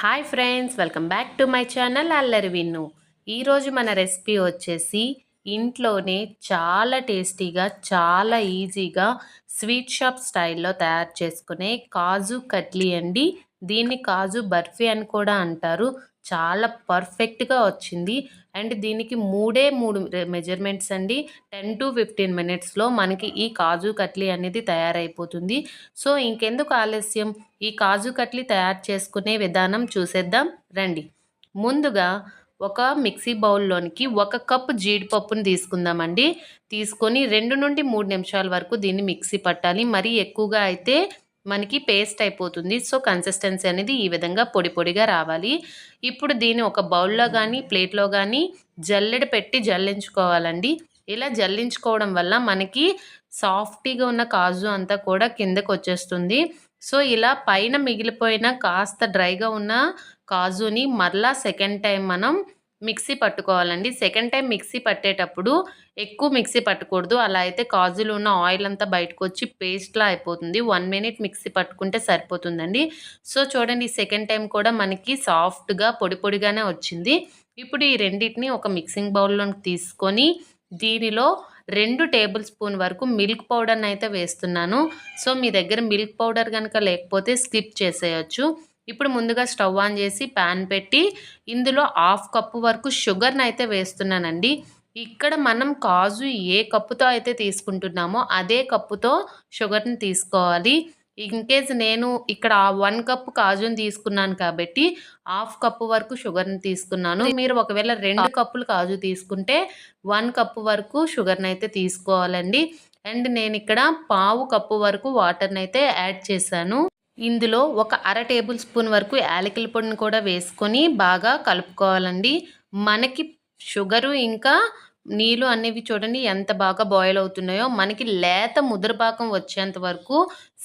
Hi friends welcome back to my channel Allari Vinnu. ఈరోజు మన recipe వచ్చేసి ఇంట్లోనే చాలా టేస్టీగా చాలా ఈజీగా స్వీట్ షాప్ స్టైల్లో తయారు చేసుకునే కాజు కట్లీ అండి. దీన్ని కాజు బర్ఫీ అని కూడా అంటారు. చాలా పర్ఫెక్ట్గా వచ్చింది. అండ్ దీనికి మూడే మూడు మెజర్మెంట్స్ అండి. టెన్ టు ఫిఫ్టీన్ మినిట్స్లో మనకి ఈ కాజు కట్లీ అనేది తయారైపోతుంది. సో ఇంకెందుకు ఆలస్యం? ఈ కాజు కట్లీ తయారు చేసుకునే విధానం చూసేద్దాం. రండి. ముందుగా ఒక మిక్సీ బౌల్లోనికి ఒక కప్ జీడిపప్పుని తీసుకుందామండి. తీసుకొని రెండు నుండి మూడు నిమిషాల వరకు దీన్ని మిక్సీ పట్టాలి. మరీ ఎక్కువగా అయితే మనకి పేస్ట్ అయిపోతుంది. సో కన్సిస్టెన్సీ అనేది ఈ విధంగా పొడి పొడిగా రావాలి. ఇప్పుడు దీన్ని ఒక బౌల్లో కానీ ప్లేట్లో కానీ జల్లెడ పెట్టి జల్లించుకోవాలండి. ఇలా జల్లించుకోవడం వల్ల మనకి సాఫ్టీగా ఉన్న కాజు అంతా కూడా కిందకు వచ్చేస్తుంది సో ఇలా పైన మిగిలిపోయిన కాస్త డ్రైగా ఉన్న కాజుని మరలా సెకండ్ టైం మనం మిక్సీ పట్టుకోవాలండి. సెకండ్ టైం మిక్సీ పట్టేటప్పుడు ఎక్కువ మిక్సీ పట్టకూడదు. అలా అయితే కాజులు ఉన్న ఆయిల్ అంతా బయటకు వచ్చి పేస్ట్లా అయిపోతుంది. వన్ మినిట్ మిక్సీ పట్టుకుంటే సరిపోతుందండి. సో చూడండి సెకండ్ టైం కూడా మనకి సాఫ్ట్గా పొడి పొడిగానే వచ్చింది. ఇప్పుడు ఈ రెండింటిని ఒక మిక్సింగ్ బౌల్లోకి తీసుకొని దీనిలో రెండు టేబుల్ స్పూన్ వరకు మిల్క్ పౌడర్ని అయితే వేస్తున్నాను. సో మీ దగ్గర మిల్క్ పౌడర్ కనుక లేకపోతే స్కిప్ చేసేయచ్చు. ఇప్పుడు ముందుగా స్టవ్ ఆన్ చేసి ప్యాన్ పెట్టి ఇందులో హాఫ్ కప్పు వరకు షుగర్ని అయితే వేస్తున్నానండి. ఇక్కడ మనం కాజు ఏ కప్పుతో అయితే తీసుకుంటున్నామో అదే కప్పుతో షుగర్ని తీసుకోవాలి. ఇన్ కేస్ నేను ఇక్కడ వన్ కప్ కాజుని తీసుకున్నాను కాబట్టి హాఫ్ కప్పు వరకు షుగర్ని తీసుకున్నాను. మీరు ఒకవేళ రెండు కప్పులు కాజు తీసుకుంటే వన్ కప్పు వరకు షుగర్ని అయితే తీసుకోవాలండి. అండ్ నేను ఇక్కడ పావు కప్పు వరకు వాటర్ని అయితే యాడ్ చేశాను. ఇందులో ఒక అర టేబుల్ స్పూన్ వరకు యాలకుల పొడిని కూడా వేసుకొని బాగా కలుపుకోవాలండి. మనకి షుగరు ఇంకా నీళ్ళు అనేవి చూడండి ఎంత బాగా బాయిల్ అవుతున్నాయో. మనకి లేత ముద్రపాకం వచ్చేంత వరకు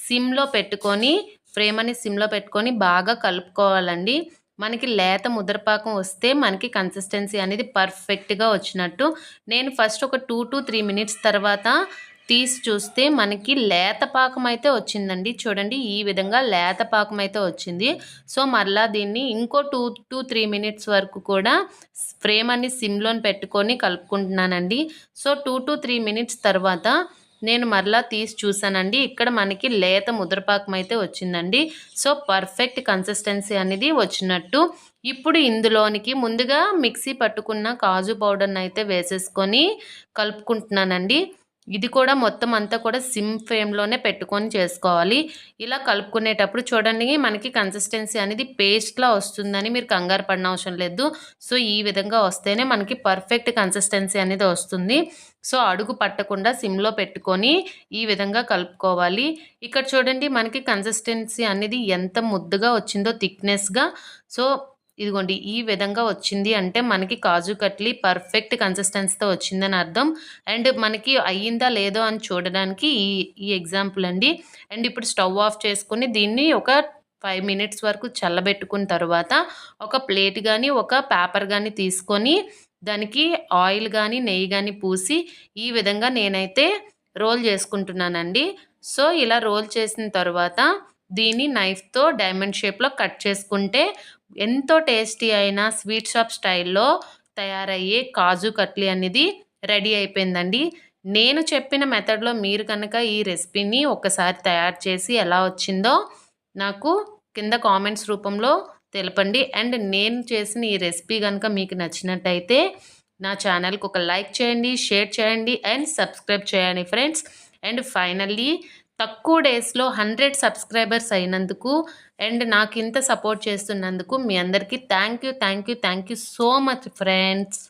సిమ్లో పెట్టుకొని ఫ్రేమ్ అని సిమ్లో పెట్టుకొని బాగా కలుపుకోవాలండి. మనకి లేత ముద్రపాకం వస్తే మనకి కన్సిస్టెన్సీ అనేది పర్ఫెక్ట్గా వచ్చినట్టు. నేను ఫస్ట్ ఒక టూ టు త్రీ మినిట్స్ తర్వాత తీసి చూస్తే మనకి లేత పాకం అయితే వచ్చిందండి. చూడండి ఈ విధంగా లేత పాకం అయితే వచ్చింది. సో మరలా దీన్ని ఇంకో టూ టూ త్రీ మినిట్స్ వరకు కూడా ఫ్రేమ్ అని సిమ్లోని పెట్టుకొని కలుపుకుంటున్నానండి. So two to three minutes తర్వాత నేను మరలా తీసి చూసానండి ఇక్కడ మనకి లేత ముద్రపాకం అయితే వచ్చిందండి. సో పర్ఫెక్ట్ కన్సిస్టెన్సీ అనేది వచ్చినట్టు. ఇప్పుడు ఇందులోనికి ముందుగా మిక్సీ పట్టుకున్న కాజు పౌడర్ని అయితే వేసేసుకొని కలుపుకుంటున్నానండి. ఇది కూడా మొత్తం అంతా కూడా సిమ్ ఫ్లేమ్లోనే పెట్టుకొని చేసుకోవాలి. ఇలా కలుపుకునేటప్పుడు చూడండి మనకి కన్సిస్టెన్సీ అనేది పేస్ట్లా వస్తుందని మీరు కంగారు పడిన అవసరం లేదు. సో ఈ విధంగా వస్తేనే మనకి పర్ఫెక్ట్ కన్సిస్టెన్సీ అనేది వస్తుంది. సో అడుగు పట్టకుండా సిమ్లో పెట్టుకొని ఈ విధంగా కలుపుకోవాలి. ఇక్కడ చూడండి మనకి కన్సిస్టెన్సీ అనేది ఎంత ముద్దుగా వచ్చిందో థిక్నెస్గా సో ఇదిగోండి ఈ విధంగా వచ్చింది అంటే మనకి కాజు కట్లీ పర్ఫెక్ట్ కన్సిస్టెన్సీతో వచ్చిందని అర్థం. అండ్ మనకి అయ్యిందా లేదో అని చూడడానికి ఈ ఈ ఎగ్జాంపుల్ అండి. అండ్ ఇప్పుడు స్టవ్ ఆఫ్ చేసుకుని దీన్ని ఒక ఫైవ్ మినిట్స్ వరకు చల్లబెట్టుకున్న తర్వాత ఒక ప్లేట్ కానీ ఒక పేపర్ కానీ తీసుకొని దానికి ఆయిల్ కానీ నెయ్యి కానీ పూసి ఈ విధంగా నేనైతే రోల్ చేసుకుంటున్నానండి. సో ఇలా రోల్ చేసిన తర్వాత దీన్ని నైఫ్తో డైమండ్ షేప్లో కట్ చేసుకుంటే ఎంతో టేస్టీ అయిన స్వీట్ షాప్ స్టైల్లో తయారయ్యే కాజు కట్లీ అనేది రెడీ అయిపోయిందండి. నేను చెప్పిన మెథడ్లో మీరు కనుక ఈ రెసిపీని ఒకసారి తయారు చేసి ఎలా వచ్చిందో నాకు కింద కామెంట్స్ రూపంలో తెలపండి. అండ్ నేను చేసిన ఈ రెసిపీ కనుక మీకు నచ్చినట్టయితే నా ఛానల్కి ఒక లైక్ చేయండి షేర్ చేయండి అండ్ సబ్స్క్రైబ్ చేయండి ఫ్రెండ్స్. అండ్ ఫైనల్లీ తక్కువ డేస్లో హండ్రెడ్ సబ్స్క్రైబర్స్ అయినందుకు అండ్ నాకు ఇంత సపోర్ట్ చేస్తున్నందుకు మీ అందరికీ thank you thank you thank you so much friends.